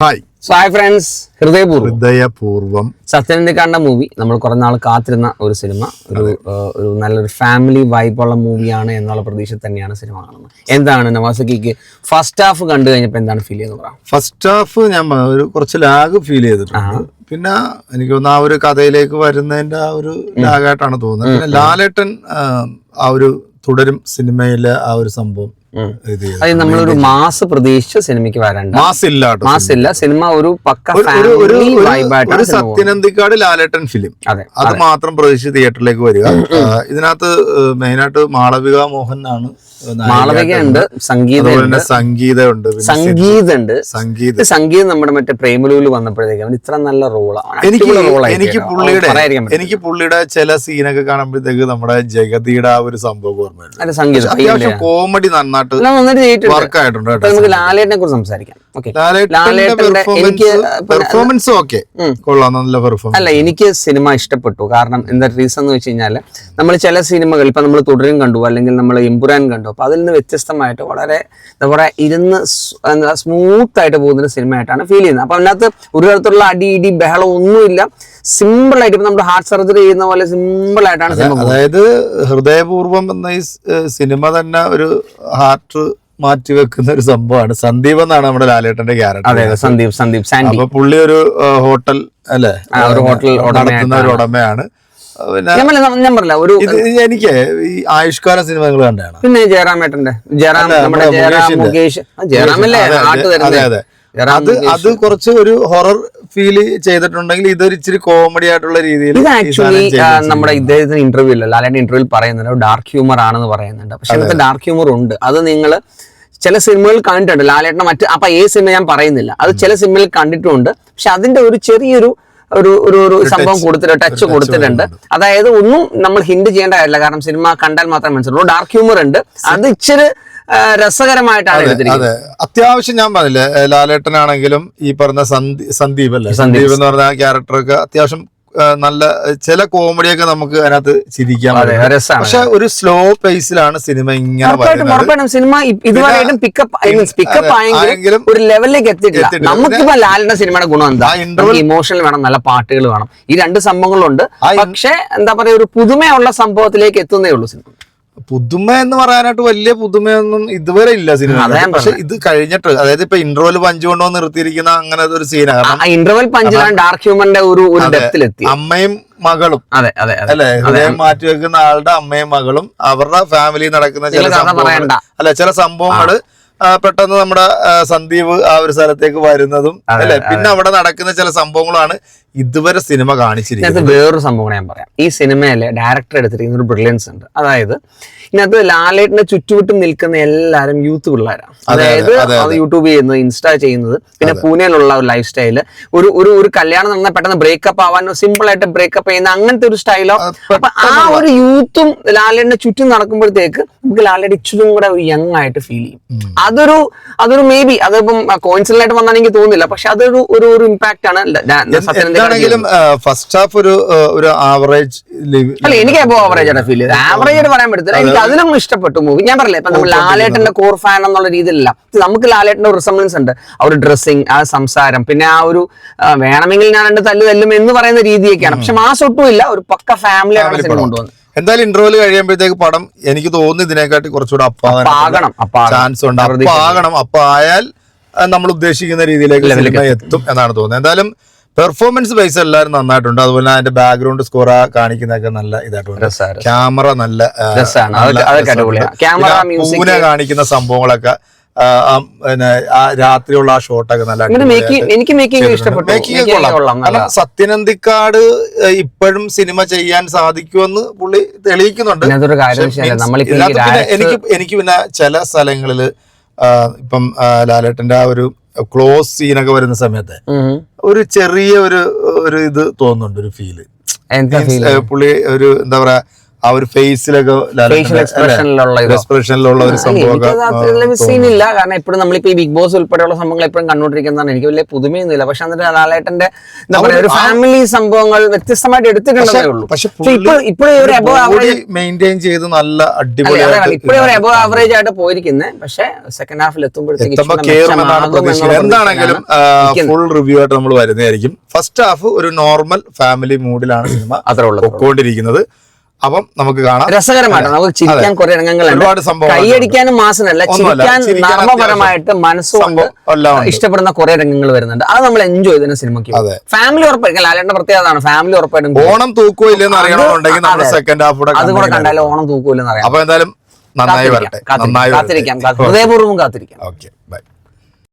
Hi. Hi friends Hridayapoorvam. Hridayapoorvam സത്യനന്ദിക്കാണ്ട movie നമ്മൾ കുറെ നാൾ കാത്തിരുന്ന ഒരു സിനിമ ഒരു ഒരു നല്ലൊരു ഫാമിലി വൈബുള്ള മൂവിയാണ് എന്നുള്ള പ്രതീക്ഷ തന്നെയാണ് സിനിമ കാണുന്നത്. എന്താണ് നവാസക്കിക്ക് ഫസ്റ്റ് ഹാഫ് കണ്ടു കഴിഞ്ഞപ്പോൾ എന്താണ് ഫീൽ ചെയ്യുന്നത് ഫസ്റ്റ് ഹാഫ് ഞാൻ ഒരു കുറച്ച് ലാഗ് ഫീൽ ചെയ്തിട്ടുണ്ട്. പിന്നെ എനിക്ക് തോന്നുന്നു ആ ഒരു കഥയിലേക്ക് വരുന്നതിന്റെ ആ ഒരു ലാഗായിട്ടാണ് തോന്നുന്നത്. പിന്നെ ലാലേട്ടൻ ആ, ഒരു തുടരും സിനിമയിലെ ആ ഒരു സംഭവം. അത് നമ്മളൊരു മാസ് പ്രതീക്ഷിച്ച സിനിമയ്ക്ക് വരണ്ട. മാസ് ഇല്ല മാസ് ഇല്ല സിനിമ ഒരു പക്ക ഒരു-. സത്യനന്ദിക്കാട് ലാലേട്ടൻ ഫിലിം അതെ അത് മാത്രം പ്രതീക്ഷിച്ച് തിയേറ്ററിലേക്ക് വരിക. ഇതിനകത്ത് മെയിനായിട്ട് മാളവിക മോഹൻ ആണ് മാളവിക ഉണ്ട് സംഗീതമുണ്ട് തന്നെ സംഗീതമുണ്ട് സംഗീത. സംഗീതം നമ്മുടെ മറ്റേ പ്രേമലൂൽ വന്നപ്പോഴത്തേക്ക് അവൻ ഇത്ര നല്ല റോളാണ് എനിക്ക് എനിക്ക് പുള്ളിയുടെ എനിക്ക് പുള്ളിയുടെ ചില സീനൊക്കെ കാണുമ്പോഴത്തേക്ക് നമ്മുടെ ജഗതിയുടെ ആ ഒരു സംഭവം ഓർമ്മയുണ്ട്. സംഗീതം. കോമഡി നന്നായിട്ട് വർക്ക് ആയിട്ടുണ്ട് നമുക്ക് ലാലേട്ടനെ കുറിച്ച് സംസാരിക്കാം. പെർഫോമൻസ് ഓക്കെ കൊള്ളാം നല്ല പെർഫോമൻസ് അല്ല എനിക്ക് സിനിമ ഇഷ്ടപ്പെട്ടു. കാരണം എന്താ റീസൺ എന്ന് വെച്ച് കഴിഞ്ഞാൽ നമ്മൾ ചില സിനിമകൾ ഇപ്പൊ നമ്മൾ തുടരും കണ്ടു അല്ലെങ്കിൽ നമ്മൾ ഇമ്പുരാൻ കണ്ടു അപ്പൊ അതിൽ നിന്ന് വ്യത്യസ്തമായിട്ട് വളരെ എന്താ പറയുക ഇരുന്ന് എന്താ സ്മൂത്ത് ആയിട്ട് പോകുന്ന ഒരു സിനിമയായിട്ടാണ് ഫീൽ ചെയ്യുന്നത്. അപ്പോൾ അതിനകത്ത് ഒരു തരത്തിലുള്ള അടി ഇടി ബഹളം ഒന്നുമില്ല സിമ്പിളായിട്ട് ആയിട്ട് നമ്മൾ നമ്മുടെ ഹാർട്ട് സർജറി ചെയ്യുന്ന പോലെ സിമ്പിളായിട്ടാണ് സിനിമ. അതായത് ഹൃദയപൂർവം എന്ന ഈ സിനിമ തന്നെ ഒരു ഹാർട്ട് മാറ്റി വെക്കുന്ന ഒരു സംഭവമാണ്. സന്ദീപ് എന്നാണ് നമ്മുടെ ലാലേട്ടന്റെ ക്യാരക്ടർ അതെ സന്ദീപ് സന്ദീപ് അപ്പൊ പുള്ളി ഒരു ഹോട്ടൽ അല്ലെ? ഒരു ഹോട്ടൽ നടത്തുന്ന ഒരു ഉടമയാണ്. ഞാൻ പറഞ്ഞില്ല- ഒരു എനിക്ക് ഈ ആയുഷ്കാല സിനിമകൾ കണ്ടാണ്. പിന്നെ ജയറാമേട്ടന്റെ ജയറാം നമ്മുടെ നമ്മുടെ ജയറാം മുകേഷ്. ആ, ജയറാമല്ലേ അതെ, അതെ. കുറച്ച് ഒരു ഹൊറർ ഫീൽ ചെയ്തിട്ടുണ്ടെങ്കിൽ ഇതൊരു ഇച്ചിരി കോമഡി ആയിട്ടുള്ള രീതിയിൽ ഇത് ആക്ച്വലി നമ്മുടെ ഇദ്ദേഹത്തിന് ഇന്റർവ്യൂ ഇല്ല. ലാലേട്ടൻ ഇന്റർവ്യൂവിൽ പറയുന്നുണ്ട് ഡാർക്ക് ഹ്യൂമർ ആണെന്ന് പറയുന്നുണ്ട്. പക്ഷെ അതിനകത്ത് ഡാർക്ക് ഹ്യൂമർ ഉണ്ട്. അത് നിങ്ങൾ ചില സിനിമകൾ കണ്ടിട്ടുണ്ട്. ലാലേട്ടനെ മറ്റ് അപ്പൊ ഏത് സിനിമ ഞാൻ പറയുന്നില്ല. അത് ചില സിനിമയിൽ കണ്ടിട്ടുണ്ട്. പക്ഷെ അതിന്റെ ഒരു ചെറിയൊരു ഒരു ഒരു ഒരു സംഭവം കൊടുത്തിട്ട് ടച്ച് കൊടുത്തിട്ടുണ്ട്. അതായത് ഒന്നും നമ്മൾ ഹിന്റ് ചെയ്യേണ്ട കാര്യമില്ല. കാരണം സിനിമ കണ്ടാൽ മാത്രം മനസ്സിലുള്ളൂ. ഡാർക്ക് ഹ്യൂമർ ഉണ്ട്. അത് ഇച്ചിരി രസകരമായിട്ടാണ് അതെ അത്യാവശ്യം ഞാൻ പറഞ്ഞില്ലേ ലാലേട്ടനാണെങ്കിലും ഈ പറഞ്ഞ സന്ദീപ് അല്ലേ? സന്ദീപ്. എന്ന് പറഞ്ഞ ക്യാരക്ടറൊക്കെ അത്യാവശ്യം നല്ല ചില കോമഡിയൊക്കെ നമുക്ക് അതിനകത്ത് ചിരിക്കാൻ പക്ഷെ ഒരു സ്ലോ പേസിലാണ് സിനിമ ഇങ്ങനെ സിനിമ ഇതുവരെയായിട്ടും പിക്കപ്പ് പിക്കപ്പ് ആയെങ്കിലും ഒരു ലെവലിലേക്ക് എത്തിയിട്ടില്ല. നമുക്കിപ്പോ ലാലിന്റെ സിനിമയുടെ ഗുണം എന്താ? ഇമോഷണൽ വേണം നല്ല പാട്ടുകൾ വേണം. ഈ രണ്ട് സംഭവങ്ങളുണ്ട്. പക്ഷെ എന്താ പറയാ ഒരു പുതുമയുള്ള സംഭവത്തിലേക്ക് എത്തുന്നേ ഉള്ളൂ സിനിമ പുതുമ എന്ന് പറയാനായിട്ട് വലിയ പുതുമയൊന്നും ഇതുവരെ ഇല്ല സിനിമ പക്ഷെ ഇത് കഴിഞ്ഞിട്ട് അതായത് ഇപ്പൊ ഇന്റർവെൽ പഞ്ച് കൊണ്ടുവന്ന് നിർത്തിയിരിക്കുന്ന അങ്ങനെ ഒരു സീനാണ് ഇന്റർവെൽ പഞ്ചിലാണ് ഡാർക്ക് ഹ്യൂമറിന്റെ ഒരു അമ്മയും മകളും അതെ അതെ അല്ലെ? ഹൃദയം മാറ്റി വെക്കുന്ന ആളുടെ അമ്മയും മകളും അവരുടെ ഫാമിലി നടക്കുന്ന ചില സംഭവങ്ങൾ. അല്ലെ ചില സംഭവങ്ങൾ പെട്ടെന്ന് നമ്മുടെ സന്ദീപ് ആ ഒരു സ്ഥലത്തേക്ക് വരുന്നതും അല്ലെ? പിന്നെ അവിടെ നടക്കുന്ന ചില സംഭവങ്ങളാണ് ഇതുവരെ സിനിമ കാണിച്ചിരിക്കുന്നത്. വേറൊരു സംഭവം ഞാൻ പറയാം. ഈ സിനിമയിലെ ഡയറക്ടർ എടുത്തിരിക്കുന്ന ഒരു ബ്രില്യൻസ് ഉണ്ട്. അതായത് ഇതിനകത്ത് ലാലേട്ടിന്റെ ചുറ്റുവിട്ടും നിൽക്കുന്ന എല്ലാരും യൂത്ത് പിള്ളേരാണ് അതായത് അതെ, യൂട്യൂബ് ചെയ്യുന്നത് ഇൻസ്റ്റാ ചെയ്യുന്നത് പിന്നെ പൂനെയിലുള്ള ഒരു ലൈഫ് സ്റ്റൈൽ ഒരു ഒരു ഒരു കല്യാണം നടന്ന പെട്ടെന്ന് ബ്രേക്കപ്പ് ആവാനോ സിമ്പിൾ ആയിട്ട് ബ്രേക്കപ്പ് ചെയ്യുന്ന അങ്ങനത്തെ ഒരു സ്റ്റൈലോ അപ്പൊ ആ ഒരു യൂത്തും ലാലേട്ടിന്റെ ചുറ്റും നടക്കുമ്പോഴത്തേക്ക് നമുക്ക് ലാലേട്ട് ഇച്ചിരും കൂടെ ഒരു യങ് ആയിട്ട് ഫീൽ ചെയ്യും. അതൊരു അതൊരു മേ ബി അതിപ്പം കോയിൻസിലായിട്ട് വന്നാണെങ്കിൽ തോന്നില്ല. തോന്നുന്നില്ല പക്ഷെ അതൊരു ഒരു ഒരു ഇമ്പാക്ട് ആണ്. സത്യനന്ദ എന്താണെങ്കിലും ഫസ്റ്റ് ഹാഫ് ഒരു ഒരു ആവറേജ് അല്ല എനിക്ക് അപ്പോ ആവറേജ് ആണ് ഫീൽ ചെയ്തത്. ആവറേജ് ആയിട്ട് പറയാൻ പറ്റത്തില്ല. എനിക്ക് അതിലും ഇഷ്ടപ്പെട്ടു മൂവി ഞാൻ പറഞ്ഞില്ലേ ഇപ്പൊ നമ്മൾ ലാലേട്ടന്റെ കോർ ഫാൻ എന്നുള്ള രീതിയിലല്ല. നമുക്ക് ലാലേട്ടന്റെ റിസംബ്ലൻസ് ഉണ്ട്. ആ ഒരു ഡ്രസ്സിങ് ആ സംസാരം പിന്നെ ആ ഒരു വേണമെങ്കിൽ ഞാൻ രണ്ട് തല്ല് തല്ലും എന്ന് പറയുന്ന രീതിയൊക്കെയാണ്. പക്ഷെ മാസ് ഒട്ടും ഇല്ല ഒരു പക്ക ഫാമിലി ആണ് സിനിമ കൊണ്ടുവന്നത് എന്തായാലും ഇന്റർവ്യൂൽ കഴിയുമ്പോഴത്തേക്ക് പടം എനിക്ക് തോന്നുന്നു ഇതിനെക്കാട്ടി കുറച്ചുകൂടെ അപ്പാകണം. ചാൻസ് ഉണ്ട്. അപ്പാകണം. അപ്പായാൽ നമ്മൾ ഉദ്ദേശിക്കുന്ന രീതിയിലേക്ക് എത്തും എന്നാണ് തോന്നുന്നത്. എന്തായാലും പെർഫോമൻസ് വൈസ് എല്ലാവരും നന്നായിട്ടുണ്ട്. അതുപോലെ അതിന്റെ ബാക്ക്ഗ്രൗണ്ട് സ്കോർ കാണിക്കുന്നതൊക്കെ നല്ല ഇതായിട്ടുണ്ട്. ക്യാമറ നല്ല. പൂനെ കാണിക്കുന്ന സംഭവങ്ങളൊക്കെ പിന്നെ രാത്രിയുള്ള ആ ഷോട്ടൊക്കെ നല്ല സത്യനന്ദിക്കാട് ഇപ്പോഴും സിനിമ ചെയ്യാൻ സാധിക്കുമെന്ന് പുള്ളി തെളിയിക്കുന്നുണ്ട്. എനിക്ക് എനിക്ക് പിന്നെ ചില സ്ഥലങ്ങളിൽ ഇപ്പം ലാലേട്ടന്റെ ആ ഒരു ക്ലോസ് സീനൊക്കെ വരുന്ന സമയത്ത്. ഒരു ചെറിയ ഒരു ഒരു ഇത് തോന്നുന്നുണ്ട് ഒരു ഫീൽ പുള്ളി ഒരു എന്താ പറയാ ആ ഒരു ഫേസിലൊക്കെ എക്സ്പ്രഷനിലുള്ള ഒരു സംഭവമൊക്കെ സീനില്ല കാരണം എപ്പോഴും നമ്മളിപ്പോ ഈ ബിഗ് ബോസ് ഉൾപ്പെടെയുള്ള സംഭവങ്ങൾ എപ്പോഴും കണ്ടുകൊണ്ടിരിക്കുന്നതാണ്. എനിക്ക് വലിയ പുതുമയൊന്നുമില്ല. പക്ഷെ എന്നിട്ട് ലാലേട്ടന്റെ എന്താ ഒരു ഫാമിലി സംഭവങ്ങൾ വ്യത്യസ്തമായിട്ട് എടുത്തിട്ടുണ്ടേ ഉള്ളൂ. പക്ഷെ പക്ഷെ ഇപ്പൊ ഇപ്പോഴും ഒരു എബോ ആവറേജ് മെയിന്റെയിൻ ചെയ്ത് നല്ല അടിപൊളിയായിട്ട് ഇപ്പോഴും ഒരു എബോ ആവറേജ് ആയിട്ട് പോയിരിക്കുന്നത് പക്ഷെ സെക്കൻഡ് ഹാഫിൽ എത്തുമ്പോഴത്തേക്ക് എന്താണെങ്കിലും ഫുൾ റിവ്യൂ ആയിട്ട് നമ്മൾ വരുന്നതായിരിക്കും. ഫസ്റ്റ് ഹാഫ് ഒരു നോർമൽ ഫാമിലി മൂഡിലാണ് സിനിമ അത്രേ ഉള്ളൂ. പൊക്കോണ്ടിരിക്കുന്നത്. അപ്പം നമുക്ക് കാണാം. രസകരമായിട്ട് നമുക്ക് ചിരിക്കാൻ കുറെ രംഗങ്ങളുണ്ട്. കൈയടിക്കാനും മാസനല്ല. ചിരിക്കാൻ നർമ്മപരമായിട്ട് മനസ്സുകൊണ്ട്. ഇഷ്ടപ്പെടുന്ന കുറെ രംഗങ്ങൾ വരുന്നുണ്ട്. അത് നമ്മൾ എൻജോയ് ചെയ്യുന്ന സിനിമയ്ക്ക്. ഫാമിലി ഉറപ്പായിരിക്കും ലാലേട്ടന്റെ പ്രത്യേകത ഫാമിലി ഉറപ്പായിട്ടും ഓണം തൂക്കോ ഇല്ലെന്ന് അറിയണമെന്നുണ്ടെങ്കിൽ നമ്മൾ സെക്കൻഡ് ഹാഫ് കൂടെ അത് കൂടെ കണ്ടു കണ്ടാലും ഓണം തൂക്കൂലെന്ന് അറിയാം. അപ്പൊ എന്തായാലും നന്നായി വരട്ടെ. കാത്തിരിക്കാം. ഹൃദയപൂർവം കാത്തിരിക്കാം. ഓക്കെ. ബൈ.